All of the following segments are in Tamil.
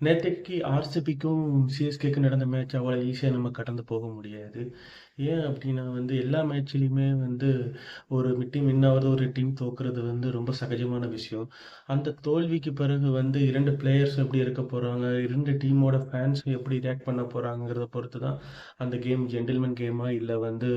நேற்றைக்கு ஆர்சிபிக்கும் சிஎஸ்கேக்கும் நடந்த மேட்ச் அவ்வளோ ஈஸியாக நம்ம கடந்து போக முடியாது. ஏன் அப்படின்னா வந்து எல்லா மேட்ச்லேயுமே வந்து ஒரு டீம் வின் ஆகிறது ஒரு டீம் தோக்குறது வந்து ரொம்ப சகஜமான விஷயம். அந்த தோல்விக்கு பிறகு வந்து இரண்டு பிளேயர்ஸ் எப்படி இருக்க போகிறாங்க இரண்டு டீமோட ஃபேன்ஸ் எப்படி ரியாக்ட் பண்ண போகிறாங்கிறத பொறுத்து தான் அந்த கேம் ஜென்டில்மேன் கேமா இல்லை வந்து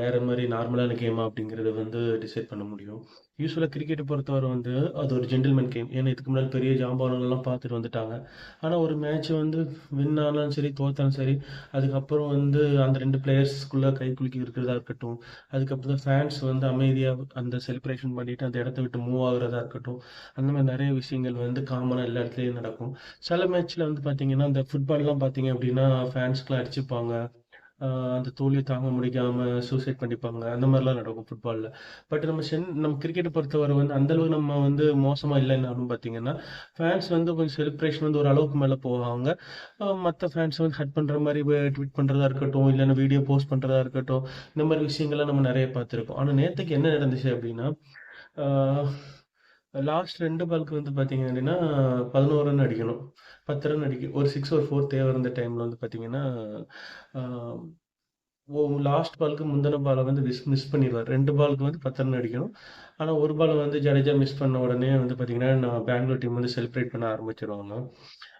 வேறு மாதிரி நார்மலான கேமா அப்படிங்கிறத வந்து டிசைட் பண்ண முடியும். யூஸ்வலாக கிரிக்கெட்டை பொறுத்தவரை வந்து அது ஒரு ஜென்டில்மேன் கேம் ஏன்னா இதுக்கு முன்னாடி பெரிய ஜாம்பானங்கள்லாம் பார்த்துட்டு வந்துட்டாங்க. ஆனால் ஒரு மேட்ச் வந்து வின் ஆனாலும் சரி தோத்தாலும் சரி அதுக்கப்புறம் வந்து அந்த ரெண்டு பிளேயர்ஸ்குள்ளே கை குலுக்கி இருக்கிறதா இருக்கட்டும் அதுக்கப்புறம் தான் ஃபேன்ஸ் வந்து அமைதியாக அந்த செலிப்ரேஷன் பண்ணிட்டு அந்த இடத்த விட்டு மூவ் ஆகுறதா இருக்கட்டும் அந்த மாதிரி நிறைய விஷயங்கள் வந்து காமனாக எல்லா இடத்துலையும் நடக்கும். சில மேட்ச்சில் வந்து பார்த்தீங்கன்னா அந்த ஃபுட்பால்லாம் பார்த்தீங்க அப்படின்னா ஃபேன்ஸ்க்குலாம் அடிச்சுப்பாங்க. அந்த தோல்வியை தாங்க முடிக்காம சூசைட் பண்ணிப்பாங்க அந்த மாதிரிலாம் நடக்கும் ஃபுட்பாலில் பட் நம்ம சென் நம்ம கிரிக்கெட்டை பொறுத்தவரை வந்து அந்த அளவுக்கு நம்ம வந்து மோசமாக இல்லைன்னாலும் பார்த்தீங்கன்னா ஃபேன்ஸ் வந்து கொஞ்சம் செலிப்ரேஷன் வந்து ஒரு அளவுக்கு மேலே போவாங்க. மற்ற ஃபேன்ஸ் வந்து ஹட் பண்ணுற மாதிரி ட்வீட் பண்ணுறதா இருக்கட்டும் இல்லைன்னா வீடியோ போஸ்ட் பண்ணுறதா இருக்கட்டும் இந்த மாதிரி விஷயங்கள்லாம் நம்ம நிறைய பார்த்துருக்கோம். ஆனால் நேற்றுக்கு என்ன நடந்துச்சு அப்படின்னா லாஸ்ட் ரெண்டு பாலுக்கு வந்து பார்த்தீங்க அப்படின்னா பதினோரு ரன் அடிக்கணும். பத்து ரன் அடிக்க ஒரு சிக்ஸ் ஒரு ஃபோர் தேவை இருந்த டைமில் வந்து பார்த்தீங்கன்னா லாஸ்ட் பாலுக்கு முந்தின பாலை வந்து மிஸ் மிஸ் பண்ணிடுவார். ரெண்டு பாலுக்கு வந்து பத்து ரன் அடிக்கணும். ஆனால் ஒரு பால் வந்து ஜடேஜா மிஸ் பண்ண உடனே வந்து பார்த்தீங்கன்னா நான் பெங்களூர் டீம் வந்து செலிப்ரேட் பண்ண ஆரம்பிச்சிருவாங்க.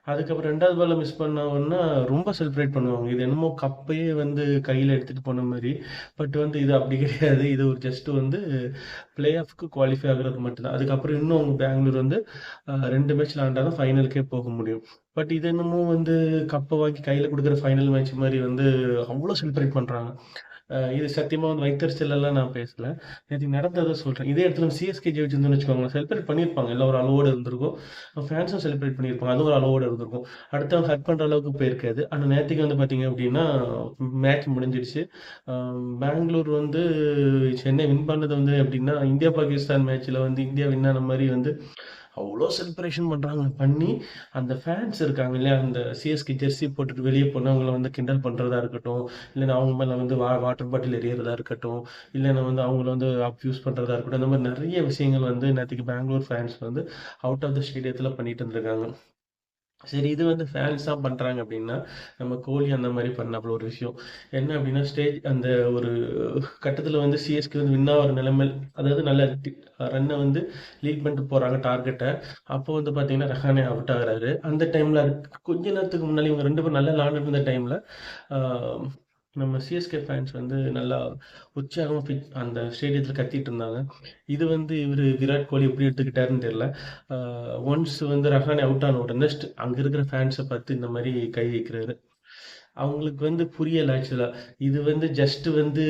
அதுக்கப்புறம் ரெண்டாவது பால்ல மிஸ் பண்ணவொன்னா ரொம்ப செலிப்ரேட் பண்ணுவாங்க. இது என்னமோ கப்பையே வந்து கையில் எடுத்துகிட்டு போன மாதிரி. பட் வந்து இது அப்படி கிடையாது. இது ஒரு ஜஸ்ட் வந்து பிளே ஆஃப்க்கு குவாலிஃபை ஆகுறது மட்டும்தான். அதுக்கப்புறம் இன்னும் அவங்க பெங்களூர் வந்து ரெண்டு மேட்ச் விளாண்டா தான் ஃபைனலுக்கே போக முடியும். பட் இது என்னமோ வந்து கப்பை வாங்கி கையில் கொடுக்குற ஃபைனல் மேட்ச் மாதிரி வந்து அவ்வளோ செலிப்ரேட் பண்ணுறாங்க இது சத்தியமாக வந்து வைத்தறிச்சல் நான் பேசல. நேற்று நடந்ததை சொல்கிறேன் இதே இடத்துல சிஎஸ்கே ஜெயிச்சிருந்தோம்னு வச்சுக்கோங்க செலிப்ரேட் பண்ணியிருப்பாங்க. எல்லாம் ஒரு அளவோடு இருந்திருக்கும். ஃபேன்ஸும் செலிப்ரேட் பண்ணியிருப்பாங்க. அது ஒரு அளவோடு இருந்திருக்கும். அடுத்தவங்க ஹட் பண்ணுற அளவுக்கு போயிருக்காது. ஆனால் நேற்றுக்கு வந்து பார்த்தீங்க அப்படின்னா மேட்ச் முடிஞ்சிடுச்சு. பெங்களூர் வந்து சென்னை வின் பண்ணது வந்து எப்படின்னா இந்தியா பாகிஸ்தான் மேட்ச்சில் வந்து இந்தியா வின் ஆன மாதிரி வந்து அவ்வளோ செலிப்ரேஷன் பண்ணுறாங்க பண்ணி அந்த ஃபேன்ஸ் இருக்காங்க இல்லையா? அந்த சிஎஸ்கே ஜெர்சி போட்டுட்டு வெளியே போனவங்கள வந்து கிண்டல் பண்ணுறதா இருக்கட்டும் இல்லைன்னா அவங்க மேலே வந்து வா வாட்டர் பாட்டில் எரியறதா இருக்கட்டும் இல்லைன்னா வந்து அவங்கள வந்து அப்யூஸ் பண்ணுறதா இருக்கட்டும் இந்த மாதிரி நிறைய விஷயங்கள் வந்து நேற்றுக்கு பெங்களூர் ஃபேன்ஸ் வந்து அவுட் ஆஃப் த ஸ்டேடியத்தில் பண்ணிட்டு இருந்திருக்காங்க. சரி இது வந்து ஃபேன்ஸ் தான் பண்ணுறாங்க அப்படின்னா நம்ம கோலி அந்த மாதிரி பண்ணாப்புல ஒரு விஷயம். என்ன அப்படின்னா ஸ்டேஜ் அந்த ஒரு கட்டத்தில் வந்து சிஎஸ்கே வந்து வின் ஆகிற நிலைமை அதாவது நல்ல ரன்னை வந்து லீட் பண்ணிட்டு போகிறாங்க டார்கெட்டை அப்போ வந்து பார்த்தீங்கன்னா ரஹானே அவுட் ஆகிறாரு. அந்த டைமில் கொஞ்ச நேரத்துக்கு முன்னாடி இவங்க ரெண்டு பேரும் நல்லா விளாண்டுட்டு இருந்த டைமில் நம்ம சிஎஸ்கே ஃபேன்ஸ் வந்து நல்லா உற்சாகமாக ஃபிட் அந்த ஸ்டேடியத்தில் கத்திட்டு இருந்தாங்க. இது வந்து இவர் விராட் கோலி எப்படி எடுத்துக்கிட்டாருன்னு தெரியல. ஒன்ஸ் வந்து ரஹானே அவுட் ஆன உடனே நெக்ஸ்ட் அங்கே இருக்கிற ஃபேன்ஸை பார்த்து இந்த மாதிரி கை வைக்கிறாரு. அவங்களுக்கு வந்து புரியல ஆக்சுவலாக இது வந்து ஜஸ்ட் வந்து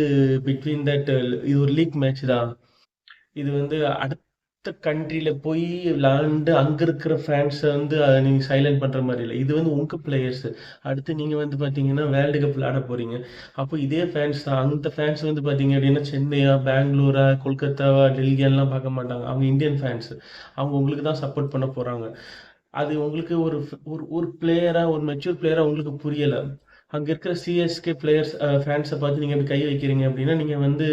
பிட்வீன் தட் இது ஒரு லீக் மேட்ச் தான். இது வந்து அடுத்த கண்ட்ரியில போய் விளாண்டு அங்கே இருக்கிற ஃபேன்ஸை வந்து அதை நீங்கள் சைலண்ட் பண்ணுற மாதிரி இல்லை. இது வந்து உங்கள் பிளேயர்ஸ் அடுத்து நீங்கள் வந்து பார்த்தீங்கன்னா வேர்ல்டு கப் விளாட போகிறீங்க அப்போ இதே ஃபேன்ஸ் தான். அந்த ஃபேன்ஸ் வந்து பார்த்தீங்க அப்படின்னா சென்னையா பெங்களூரா கொல்கத்தாவா டெல்லியெல்லாம் பார்க்க மாட்டாங்க. அவங்க இந்தியன் ஃபேன்ஸ் அவங்க உங்களுக்கு தான் சப்போர்ட் பண்ண போகிறாங்க அது உங்களுக்கு ஒரு ஒரு ஒரு பிளேயராக ஒரு மெச்சூர் பிளேயராக உங்களுக்கு புரியலை. அங்கே இருக்கிற சிஎஸ்கே பிளேயர்ஸ் ஃபேன்ஸை பார்த்து நீங்கள் இப்படி கை வைக்கிறீங்க அப்படின்னா நீங்கள் வந்து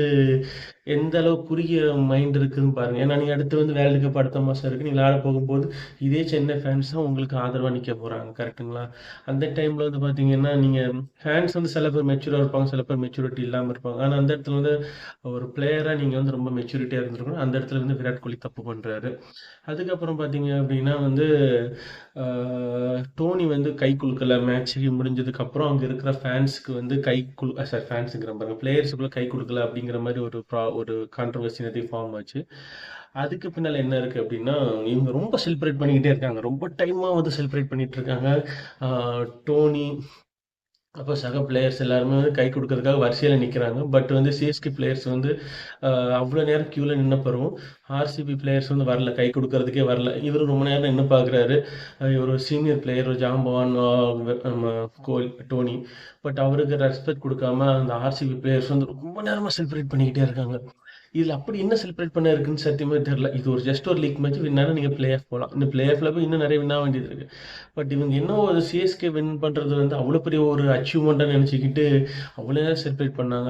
எந்த அளவு குறுகிய மைண்ட் இருக்குதுன்னு பாருங்க. ஏன்னா நீங்க அடுத்து வந்து வேர்ல்டு கப் அடுத்த மாசம் இருக்கு. நீங்க விளையாட போகும்போது இதே சென்னை ஃபேன்ஸ் தான் உங்களுக்கு ஆதரவா நிக்க போறாங்க. கரெக்ட்டுங்களா அந்த டைம்ல வந்து பாத்தீங்கன்னா நீங்க ஃபேன்ஸ் வந்து சில பேர் மெச்சூரா இருப்பாங்க சில பேர் மெச்சூரிட்டி இல்லாம இருப்பாங்க. ஆனா அந்த இடத்துல வந்து ஒரு பிளேயரா நீங்க வந்து ரொம்ப மெச்சூரிட்டியா இருந்திருக்கணும். அந்த இடத்துல வந்து விராட் கோலி தப்பு பண்றாரு. அதுக்கப்புறம் பாத்தீங்க அப்படின்னா வந்து டோனி வந்து கை குலுக்கல. மேட்ச் முடிஞ்சதுக்கு அப்புறம் அங்க இருக்கிற ஃபேன்ஸுக்கு வந்து கை குலு சார் ஃபேன்ஸுங்கிற பாருங்க. பிளேயர்ஸுக்குள்ள கை கொடுக்கல அப்படிங்கிற மாதிரி ஒரு ப்ரா ஒரு கான்ட்ரவர்சி நிறைய ஃபார்ம் ஆச்சு. அதுக்கு பின்னால் என்ன இருக்கு அப்படின்னா இவங்க ரொம்ப செலிப்ரேட் பண்ணிக்கிட்டே இருக்காங்க. ரொம்ப டைமாக வந்து செலிப்ரேட் பண்ணிட்டு இருக்காங்க. ஆஹ், டோனி அப்போ சக பிளேயர்ஸ் எல்லாருமே வந்து கை கொடுக்கறதுக்காக வரிசையில் நிற்கிறாங்க பட் வந்து சிஎஸ்கே பிளேயர்ஸ் வந்து அவ்வளோ நேரம் க்யூவில் நின்ன ஆர்சிபி பிளேயர்ஸ் வந்து வரல. கை கொடுக்கறதுக்கே வரல. இவர் ரொம்ப நேரம் நின்று பார்க்குறாரு இவர் சீனியர் பிளேயர் ஜாம்பவான் நம்ம கோல் டோனி. பட் அவருக்கு ரெஸ்பெக்ட் கொடுக்காம அந்த ஆர்சிபி பிளேயர்ஸ் வந்து ரொம்ப நேரமாக செலிப்ரேட் பண்ணிக்கிட்டே இருக்காங்க. இதில் அப்படி என்ன செலிப்ரேட் பண்ண இருக்குன்னு சத்தியமே தெரியல. இது ஒரு ஜஸ்ட் ஒரு லீக் மேட்ச் வின்னாலும் நீங்கள் பிளே ஆஃப் போகலாம் இந்த பிளே ஆஃபில் போய் இன்னும் நிறைய வின்னா வேண்டியது இருக்குது பட் இவங்க என்ன ஒரு சிஎஸ்கே வின் பண்ணுறது வந்து அவ்வளோ பெரிய ஒரு அச்சீவ்மெண்ட்டாக நினச்சிக்கிட்டு அவ்வளோ நேரம் செலிப்ரேட் பண்ணாங்க.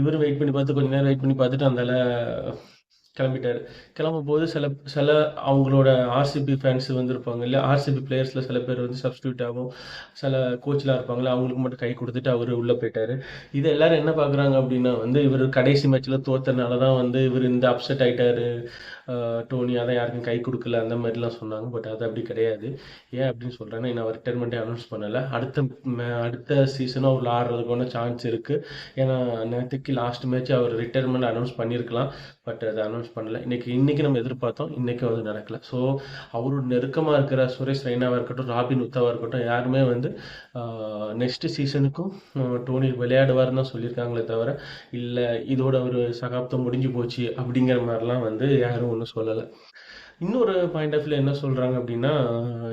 இவரும் வெயிட் பண்ணி பார்த்து கொஞ்ச நேரம் வெயிட் பண்ணி பார்த்துட்டு அந்தால கிளம்பிட்டாரு. கிளம்பும்போது சில சில அவங்களோட ஆர்சிபி ஃபேன்ஸ் வந்திருப்பாங்க இல்லை ஆர்சிபி பிளேயர்ஸில் சில பேர் வந்து சப்ஸ்டியூட் ஆகும். சில கோச்செலாம் இருப்பாங்கல்ல அவங்களுக்கு மட்டும் கை கொடுத்துட்டு அவர் உள்ளே போயிட்டாரு. இது எல்லாரும் என்ன பார்க்குறாங்க அப்படின்னா வந்து இவர் கடைசி மேட்ச்சில் தோத்தனால தான் வந்து இவர் இந்த அப்செட் ஆகிட்டாரு டோனி அதான் யாருக்கும் கை கொடுக்கல அந்த மாதிரிலாம் சொன்னாங்க. பட் அது அப்படி கிடையாது. ஏன் அப்படின்னு சொல்கிறேன்னா நான் ரிட்டைர்மெண்ட்டே அனௌன்ஸ் பண்ணலை. அடுத்த அடுத்த சீசனும் அவர் ஆடுறதுக்கான சான்ஸ் இருக்குது ஏன்னா நேற்றுக்கு லாஸ்ட் மேட்ச் அவர் ரிட்டைர்மெண்ட் அனௌன்ஸ் பண்ணியிருக்கலாம் பட் அதை அனௌன்ஸ் பண்ணல. இன்றைக்கி இன்றைக்கி நம்ம எதிர்பார்த்தோம். இன்றைக்கும் வந்து நடக்கல. ஸோ அவரோட நெருக்கமாக இருக்கிற சுரேஷ் ரெய்னாவாக இருக்கட்டும் ராபின் உத்தாவாக இருக்கட்டும் யாருமே வந்து நெக்ஸ்ட் சீசனுக்கும் டோனி விளையாடுவார்னு தான் சொல்லியிருக்காங்களே தவிர இல்லை இதோட ஒரு சகாப்தம் முடிஞ்சு போச்சு அப்படிங்கிற மாதிரிலாம் வந்து யாரும் ஒன்றும் சொல்லலை இன்னொரு பாயிண்ட் ஆஃப் வியூ என்ன சொல்கிறாங்க அப்படின்னா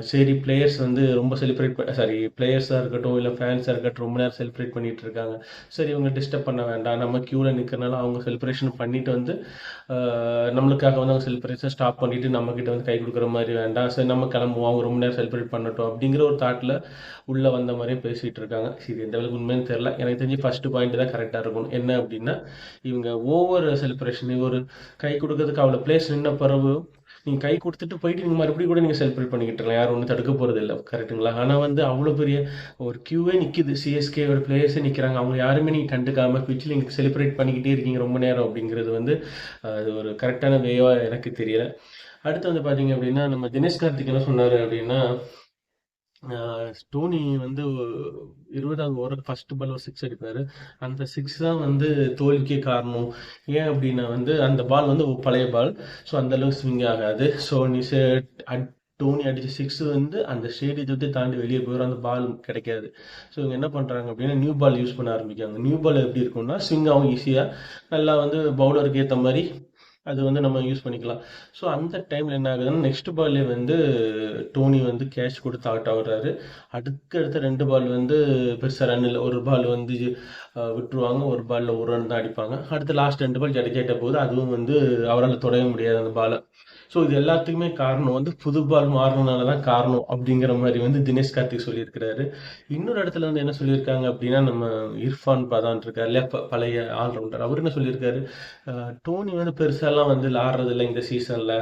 சரி பிளேயர்ஸ் வந்து ரொம்ப செலிப்ரேட் சாரி பிளேயர்ஸாக இருக்கட்டும் இல்லை ஃபேன்ஸாக இருக்கட்டும் ரொம்ப நேரம் செலிப்ரேட் பண்ணிட்டு இருக்காங்க. சரி இவங்க டிஸ்டர்ப் பண்ண வேண்டாம். நம்ம க்யூவில் நிற்கிறனால அவங்க செலிப்ரேஷன் பண்ணிட்டு வந்து நம்மளுக்காக வந்து அவங்க செலிப்ரேஷன் ஸ்டாப் பண்ணிட்டு நம்ம கிட்ட வந்து கை கொடுக்குற மாதிரி வேண்டாம். சரி நம்ம கிளம்புவோம். அவங்க ரொம்ப நேரம் செலிப்ரேட் பண்ணட்டும் அப்படிங்கிற ஒரு தாட்டில் உள்ளே வந்த மாதிரியே பேசிகிட்டு இருக்காங்க. சரி எந்த அளவுக்கு உண்மைன்னு தெரில எனக்கு தெரிஞ்சு ஃபர்ஸ்ட் பாயிண்ட் தான் கரெக்டாக இருக்கும் என்ன அப்படின்னா இவங்க ஓவர் செலிப்ரேஷன் ஒரு கை கொடுக்கறதுக்கு அவ்வளோ பிளேஸ் நின்ன பிறகு நீங்கள் கை கொடுத்துட்டு போயிட்டு நீங்கள் மறுபடியும் கூட நீங்கள் செலிப்ரேட் பண்ணிக்கிட்டு இருக்கலாம். யாரும் ஒன்றும் தடுக்க போகிறது இல்லை. கரெக்ட்டுங்களா ஆனால் வந்து அவ்வளோ பெரிய ஒரு கியூவே நிற்கிது ஒரு பிளேயர்ஸே நிற்கிறாங்க அவங்க யாருமே நீங்கள் கண்டுக்காம பிச்சில் நீங்கள் செலிப்ரேட் பண்ணிக்கிட்டே இருக்கீங்க ரொம்ப நேரம் அப்படிங்கிறது வந்து அது ஒரு கரெக்டான வேவாக எனக்கு தெரியல. அடுத்து வந்து பார்த்தீங்க அப்படின்னா நம்ம தினேஷ் கார்த்திக் என்ன சொன்னார் அப்படின்னா டோனி வந்து இருபதாவது ஓவர் ஃபர்ஸ்ட் பால் ஒரு சிக்ஸ் அடிப்பார். அந்த சிக்ஸ் தான் வந்து தோல்விக்கே காரணம். ஏன் அப்படின்னா வந்து அந்த பால் வந்து பழைய பால் ஸோ அந்தளவுக்கு ஸ்விங் ஆகாது. ஸோ நீ டோனி அடித்த சிக்ஸ் வந்து அந்த ஸ்டேடியத்தை தாண்டி வெளியே போயிடும் அந்த பால் கிடைக்காது. ஸோ இவங்க என்ன பண்ணுறாங்க அப்படின்னா நியூ பால் யூஸ் பண்ண ஆரம்பிக்காங்க நியூ பால் எப்படி இருக்கும்னா ஸ்விங் ஆகும் ஈஸியாக நல்லா வந்து பவுலருக்கு ஏற்ற மாதிரி அது வந்து நம்ம யூஸ் பண்ணிக்கலாம். ஸோ அந்த டைமில் என்ன ஆகுதுன்னா நெக்ஸ்ட் பால்லே வந்து டோனி வந்து கேட்ச் கொடுத்து அவுட் ஆகுறாரு. அடுத்த அடுத்த ரெண்டு பால் வந்து பெருசாக ரன் இல்லை. ஒரு பால் வந்து விட்டுருவாங்க. ஒரு பாலில் ஒரு ரன் தான் அடிப்பாங்க. அடுத்து லாஸ்ட் ரெண்டு பால் ஜடேஜாட்ட போது அதுவும் வந்து அவரால் தொடவே முடியாது அந்த பாலை ஸோ இது எல்லாத்துக்குமே காரணம் வந்து புது பால் மாறினால தான் காரணம் அப்படிங்கிற மாதிரி வந்து தினேஷ் கார்த்திக் சொல்லியிருக்கிறாரு. இன்னொரு இடத்துல வந்து என்ன சொல்லியிருக்காங்க அப்படின்னா நம்ம இர்ஃபான் பதான் இருக்கார் இல்லையா? ப- பழைய ஆல்ரவுண்டர். அவர் என்ன சொல்லியிருக்காரு? டோனி வந்து பெருசாலாம் வந்து ஆடுறது இந்த சீசனில்.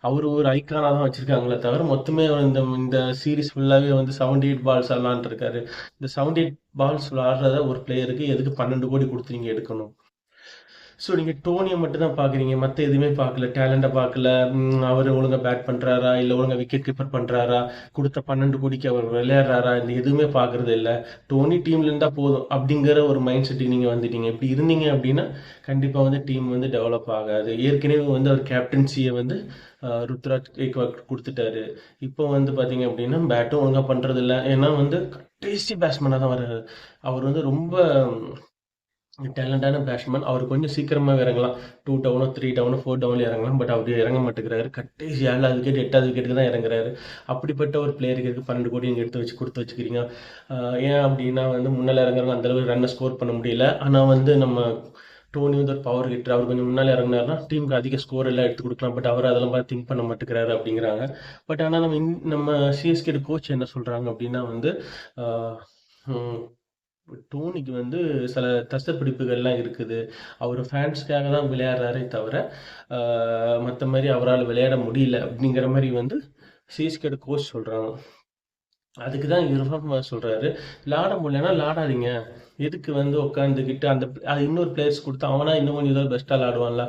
அவர் ஒரு ஐக்கானாக தான் வச்சுருக்காங்களே தவிர மொத்தமே இந்த இந்த சீரீஸ் ஃபுல்லாகவே வந்து செவன்டி எயிட் பால்ஸ் விளாண்டுருக்காரு இந்த செவன்டி எயிட் பால்ஸ் ஆடுறத ஒரு பிளேயருக்கு எதுக்கு பன்னெண்டு கோடி கொடுத்து நீங்கள் எடுக்கணும்? ஸோ நீங்கள் டோனியை மட்டும் தான் பார்க்குறீங்க மற்ற எதுவுமே பார்க்கல டேலண்ட்டை பார்க்கல அவர் ஒழுங்காக பேட் பண்ணுறாரா இல்லை ஒழுங்காக விக்கெட் கீப்பர் பண்ணுறாரா கொடுத்த பன்னெண்டு கோடிக்கு அவர் விளையாடுறாரா? இந்த எதுவுமே பார்க்குறது இல்லை. டோனி டீம்ல இருந்தால் போதும். அப்படிங்கிற ஒரு மைண்ட் செட்டுக்கு நீங்கள் வந்துட்டீங்க. இப்படி இருந்தீங்க அப்படின்னா கண்டிப்பாக வந்து டீம் வந்து டெவலப் ஆகாது. ஏற்கனவே வந்து அவர் கேப்டன்சியை வந்து ருத்ராஜ் கொடுத்துட்டாரு. இப்போ வந்து பார்த்தீங்க அப்படின்னா பேட்டும் ஒழுங்காக பண்ணுறதில்ல ஏன்னா வந்து கடைசி பேட்ஸ்மேனாக தான் வர்றாரு. அவர் வந்து ரொம்ப டேலண்டான பேட்ஸ்மேன் அவர் கொஞ்சம் சீக்கிரமாக இறங்கலாம். டூ டவுனோ த்ரீ டவுனோ ஃபோர் டவுனில் இறங்கலாம். பட் அவர் இறங்க மாட்டேங்கிறாரு. கடைசி ஏழாவது விக்கெட் எட்டாவது விக்கெட்டுக்கு தான் இறங்குறாரு. அப்படிப்பட்ட ஒரு பிளேயருக்கு எதுக்கு பன்னெண்டு கோடி நீங்கள் எடுத்து வச்சு கொடுத்து வச்சுக்கிறீங்க. ஏன் அப்படின்னா வந்து முன்னால் இறங்குறவங்க அந்த அளவுக்கு ரன்னை ஸ்கோர் பண்ண முடியல. ஆனால் வந்து நம்ம டோனி வந்து ஒரு பவர் ஹிட்டர் அவர் கொஞ்சம் முன்னால் இறங்கினார்னா டீமுக்கு அதிக ஸ்கோர் எல்லாம் எடுத்து கொடுக்கலாம். பட் அவர் அதெல்லாம் பார்த்து திங்க் பண்ண மாட்டேங்கிறாரு அப்படிங்கிறாங்க. பட் ஆனால் நம்ம இன்- நம்ம சிஎஸ்கே கோச் என்ன சொல்கிறாங்க அப்படின்னா வந்து டோனிக்கு வந்து சில தசப்பிடிப்புகள்லாம் இருக்குது. அவர் ஃபேன்ஸ்க்காக தான் விளையாடுறாரே தவிர மற்ற மாதிரி அவரால் விளையாட முடியல அப்படிங்கிற மாதிரி வந்து சிஎஸ்கேட கோச் சொல்கிறாங்க அதுக்கு தான் இரஃபான் சொல்கிறாரு விளாட முடியலன்னா விளாடாதீங்க எதுக்கு வந்து உட்காந்துக்கிட்டு அந்த அது இன்னொரு பிளேயர்ஸ் கொடுத்து அவனா இன்னும் கொஞ்சம் ஏதாவது பெஸ்ட்டாக விளாடுவான்ல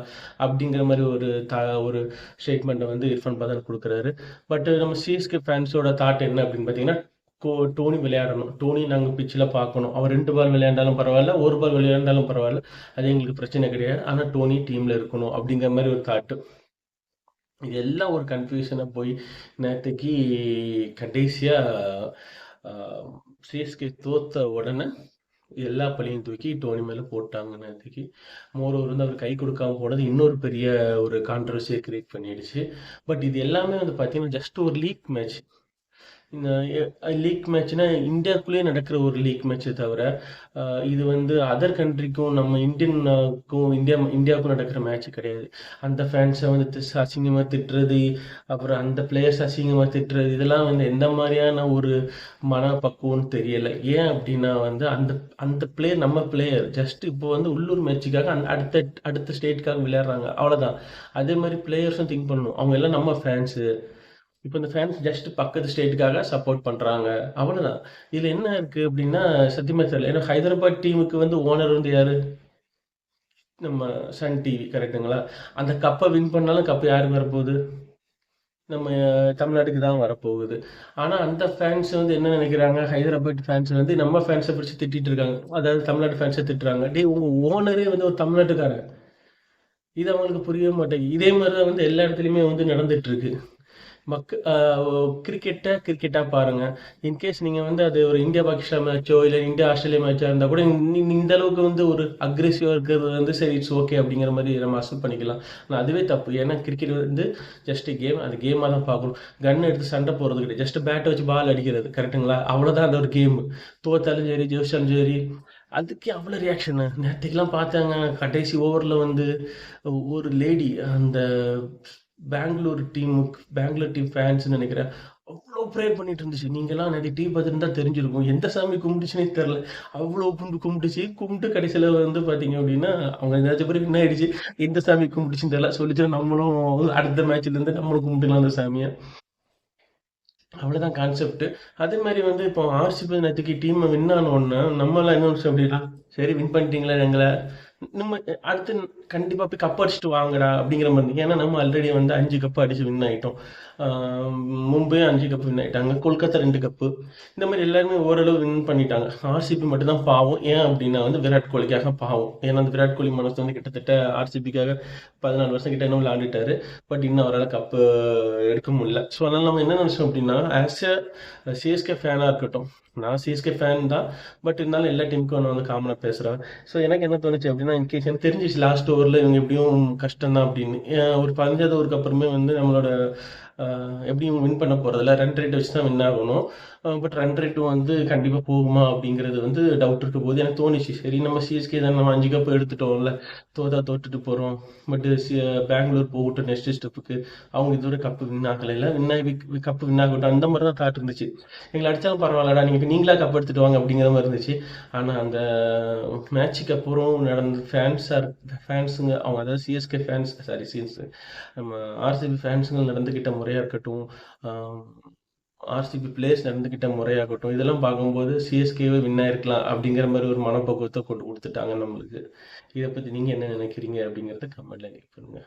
அப்படிங்கிற மாதிரி ஒரு த ஒரு ஸ்டேட்மெண்ட்டை வந்து இர்ஃபான் பதான் கொடுக்குறாரு. பட் நம்ம சிஎஸ்கே ஃபேன்ஸோட தாட் என்ன அப்படின்னு பார்த்தீங்கன்னா கோ டோனி விளையாடணும். டோனி நாங்கள் பிச்சில் பார்க்கணும். அவர் ரெண்டு பால் விளையாண்டாலும் பரவாயில்ல ஒரு பால் விளையாண்டாலும் பரவாயில்ல. அது எங்களுக்கு பிரச்சனை கிடையாது. ஆனால் டோனி டீமில் இருக்கணும் அப்படிங்கிற மாதிரி ஒரு தாட்டு இது எல்லாம் ஒரு கன்ஃபியூஷனாக போய் நேற்றுக்கு கடைசியாக சிஎஸ்கே தோத்த உடனே எல்லா பழியும் தூக்கி டோனி மேலே போட்டாங்க நேற்றுக்கு மோரோவர் வந்து அவர் கை கொடுக்காம போனது இன்னொரு பெரிய ஒரு கான்ட்ரவர்சியை கிரியேட் பண்ணிடுச்சு. பட் இது எல்லாமே வந்து பார்த்தீங்கன்னா ஜஸ்ட் ஒரு லீக் மேட்ச் லீக் மேட்ச்னா இந்தியாவுக்குள்ளேயே நடக்கிற ஒரு லீக் மேட்ச்சை தவிர இது வந்து அதர் கண்ட்ரிக்கும் நம்ம இந்தியனுக்கும் இந்தியா இந்தியாவுக்கும் நடக்கிற மேட்ச் கிடையாது. அந்த ஃபேன்ஸை வந்து அசிங்கமாக திட்டுறது அப்புறம் அந்த பிளேயர்ஸ் அசிங்கமாக திட்டுறது இதெல்லாம் வந்து எந்த மாதிரியான ஒரு மனப்பக்குவம்னு தெரியலை. ஏன் அப்படின்னா வந்து அந்த அந்த பிளேயர் நம்ம பிளேயர் ஜஸ்ட் இப்போ வந்து உள்ளூர் மேட்சுக்காக அடுத்த அடுத்த ஸ்டேட்டுக்காக விளையாடுறாங்க. அவ்வளோதான் அதே மாதிரி பிளேயர்ஸும் திங்க் பண்ணணும். அவங்க எல்லாம் நம்ம ஃபேன்ஸு இப்போ இந்த ஃபேன்ஸ் ஜஸ்ட் பக்கத்து ஸ்டேட்டுக்காக சப்போர்ட் பண்ணுறாங்க அவ்வளோதான் இதில் என்ன இருக்குது அப்படின்னா சத்தியமா தெரியல ஏன்னா ஹைதராபாத் டீமுக்கு வந்து ஓனர் வந்து யார்? நம்ம சன் டிவி கரெக்ட்டுங்களா அந்த கப்பை வின் பண்ணாலும் கப்பு யாருக்கு வரப்போகுது? நம்ம தமிழ்நாட்டுக்கு தான் வரப்போகுது. ஆனால் அந்த ஃபேன்ஸ் வந்து என்ன நினைக்கிறாங்க? ஹைதராபாத் ஃபேன்ஸ் வந்து நம்ம ஃபேன்ஸை பிடிச்சி திட்டிட்டு இருக்காங்க. அதாவது தமிழ்நாட்டு ஃபேன்ஸை திட்டுறாங்க. டே உங்கள் ஓனரே வந்து ஒரு தமிழ்நாட்டுக்காரன். இது அவங்களுக்கு புரியவே மாட்டேங்குது. இதே மாதிரி தான் வந்து எல்லா இடத்துலையுமே வந்து நடந்துட்டு இருக்கு. மக்க கிரிக்கெட்டை கிரிக்கெட்டாக பாருங்கள் இன்கேஸ் நீங்கள் வந்து அது ஒரு இந்தியா பாகிஸ்தான் மேட்சோ இல்லை இந்தியா ஆஸ்திரேலியா மேட்சாக இருந்தால் கூட இந்த இந்த அளவுக்கு வந்து ஒரு அக்ரெசிவாக இருக்கிறது வந்து சரி இட்ஸ் ஓகே அப்படிங்கிற மாதிரி நம்ம அசல் பண்ணிக்கலாம். ஆனால் அதுவே தப்பு. ஏன்னா கிரிக்கெட் வந்து ஜஸ்ட் கேம் அது கேமாக தான் பார்க்கணும். கன் எடுத்து சண்டை போகிறது கிடையாது. ஜஸ்ட் பேட்டை வச்சு பால் அடிக்கிறது கரெக்ட்டுங்களா அவ்வளோதான் அந்த ஒரு கேம் தோத்தாலும் சரி ஜெயிச்சாலும் சரி. அதுக்கே அவ்வளோ ரியாக்ஷனு நேற்றுக்கெல்லாம் பார்த்தாங்க கடைசி ஓவரில் வந்து ஒரு லேடி அந்த பெங்களூர் டீமுக்கு பெங்களூர் டீம் ஃபேன்ஸ்னு நினைக்கிறேன். அவ்வளோ ப்ரேயர் பண்ணிட்டு இருந்துச்சு. நீங்களாம் நிறைய டீ பார்த்துருந்தா தெரிஞ்சிருக்கும். எந்த சாமி கும்பிட்டுச்சுனே தெரில அவ்வளோ கும்பிட்டு கும்பிட்டுச்சு. கும்பிட்டு கடைசியில் வந்து பார்த்தீங்க அப்படின்னா அவங்க ஏதாச்சும் பிறகு என்ன ஆயிடுச்சு? எந்த சாமி கும்பிட்டுச்சுன்னு தெரியல. சொல்லிச்சு நம்மளும் அடுத்த மேட்ச்லேருந்து நம்மளும் கும்பிட்டுலாம் அந்த சாமியை. அவ்வளோதான் கான்செப்ட் அதே மாதிரி வந்து இப்போ ஆர்சிபி நேற்றுக்கு டீம் வின் ஆன நம்மளாம் என்ன நினைச்சோம் அப்படின்னா சரி வின் பண்ணிட்டீங்களா எங்களை. நம்ம அடுத்து கண்டிப்பாக போய் கப் அடிச்சுட்டு வாங்கடா அப்படிங்கிற மாதிரி. ஏன்னா நம்ம ஆல்ரெடி வந்து அஞ்சு கப் அடிச்சு வின் ஆகிட்டோம் மும்பை அஞ்சு கப் வின் ஆகிட்டாங்க கொல்கத்தா ரெண்டு கப்பு இந்த மாதிரி எல்லாருமே ஓரளவு வின் பண்ணிட்டாங்க. ஆர்சிபி மட்டும்தான் பாவம். ஏன் அப்படின்னா வந்து விராட் கோலிக்காக பாவம். ஏன்னா அந்த விராட் கோலி மனசு வந்து கிட்டத்தட்ட ஆர்சிபிக்காக பதினாலு வருஷம் கிட்ட இன்னும் விளையாண்டுட்டாரு. பட் இன்னும் அவரால் கப்பு எடுக்க முடியல. ஸோ அதனால் நம்ம என்ன நினச்சோம் அப்படின்னா ஆஸ் எ சிஎஸ்கே ஃபேனாக இருக்கட்டும். நான் சிஎஸ்கே ஃபேன் தான். பட் இருந்தாலும் எல்லா டீமுக்கும் நான் வந்து காமனாக பேசுகிறேன் ஸோ எனக்கு என்ன தோணுச்சு அப்படின்னா இன்கேஸ் எனக்கு தெரிஞ்சிச்சு லாஸ்ட் ஓவரில் இவங்க எப்படியும் கஷ்டம் தான் அப்படின்னு ஒரு பதினஞ்சாவது ஓவருக்கு அப்புறமே வந்து நம்மளோட ஆஹ், எப்படியும் வின் பண்ண போகிறதில்ல ரன் ரேட் வச்சு தான் வின் ஆகணும். பட் ரன் ரேட்டும் வந்து கண்டிப்பாக போகுமா அப்படிங்கிறது வந்து டவுட் இருக்க போது எனக்கு தோணுச்சு. சரி நம்ம சிஎஸ்கே தான் நம்ம அஞ்சு கப் எடுத்துட்டோம்ல. தோதா தோட்டுட்டு போகிறோம் பட் பெங்களூர் uh, போகட்டும் நெக்ஸ்ட் ஸ்டெப்புக்கு அவங்க இதுவரை கப்பு வின் இல்லை வின் ஆகி கப்பு வின் ஆகட்டும் அந்த மாதிரி தான் தாட் இருந்துச்சு. எங்களை அடித்தாலும் பரவாயில்லடா. நீங்கள் நீங்களா கப் எடுத்துட்டு வாங்க அப்படிங்கிற மாதிரி இருந்துச்சு. ஆனால் அந்த மேட்சுக்கு அப்புறம் நடந்த ஃபேன்ஸார் ஃபேன்ஸுங்க அவங்க அதாவது சிஎஸ்கே ஃபேன்ஸ் சாரி சிஎஸ் நம்ம ஆர்சிபி ஃபேன்ஸுங்க நடந்துக்கிட்ட முறையாக இருக்கட்டும். ஆர்சிபி பிளேயர்ஸ் நடந்துக்கிட்ட முறையாகட்டும் இதெல்லாம் பார்க்கும்போது சிஎஸ்கேவே வின் ஆயிருக்கலாம் அப்படிங்கிற மாதிரி ஒரு மனப்பக்குவத்தை கொண்டு கொடுத்துட்டாங்க நம்மளுக்கு. இதை பற்றி நீங்கள் என்ன நினைக்கிறீங்க அப்படிங்கிறத கமெண்ட்ல கேட்குறீங்க